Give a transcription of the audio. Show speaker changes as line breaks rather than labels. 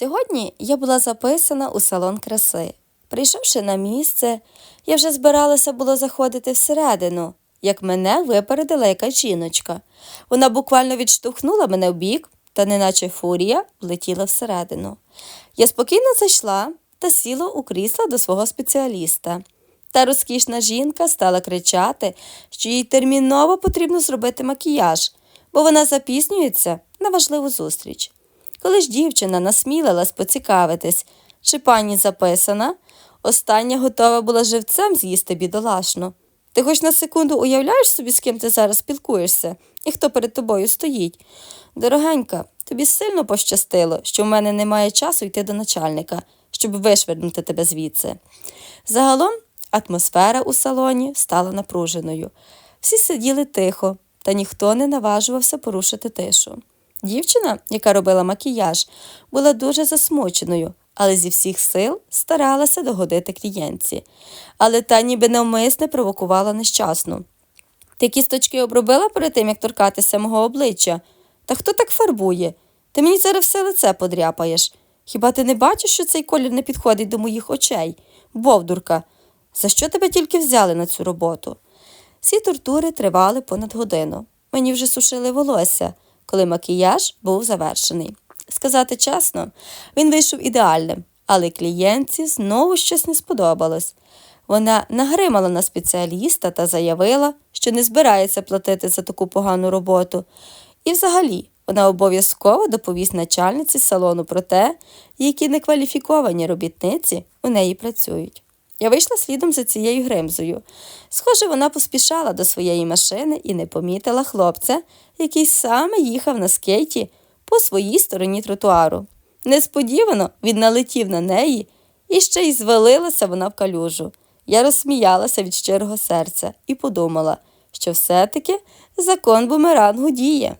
Сьогодні я була записана у салон краси. Прийшовши на місце, я вже збиралася було заходити всередину, як мене випередила якась жіночка. Вона буквально відштовхнула мене в бік та, неначе фурія, влетіла всередину. Я спокійно зайшла та сіла у крісло до свого спеціаліста. Та розкішна жінка стала кричати, що їй терміново потрібно зробити макіяж, бо вона запізнюється на важливу зустріч. Коли ж дівчина насмілилась поцікавитись, чи пані записана, остання готова була живцем з'їсти бідолашну. Ти хоч на секунду уявляєш собі, з ким ти зараз спілкуєшся і хто перед тобою стоїть? Дорогенька, тобі сильно пощастило, що в мене немає часу йти до начальника, щоб вишвернути тебе звідси. Загалом атмосфера у салоні стала напруженою. Всі сиділи тихо, та ніхто не наважувався порушити тишу. Дівчина, яка робила макіяж, була дуже засмученою, але зі всіх сил старалася догодити клієнтці. Але та ніби навмисне провокувала нещасну. Ти кісточки обробила перед тим, як торкатися мого обличчя? Та хто так фарбує? Ти мені зараз все лице подряпаєш. Хіба ти не бачиш, що цей колір не підходить до моїх очей? Бовдурка, за що тебе тільки взяли на цю роботу? Всі тортури тривали понад годину. Мені вже сушили волосся, коли макіяж був завершений. Сказати чесно, він вийшов ідеальним, але клієнтці знову щось не сподобалось. Вона нагримала на спеціаліста та заявила, що не збирається платити за таку погану роботу. І взагалі вона обов'язково доповість начальниці салону про те, які некваліфіковані робітниці у неї працюють. Я вийшла слідом за цією гримзою. Схоже, вона поспішала до своєї машини і не помітила хлопця, який саме їхав на скейті по своїй стороні тротуару. Несподівано він налетів на неї і ще й звалилася вона в калюжу. Я розсміялася від щирого серця і подумала, що все-таки закон бумерангу діє.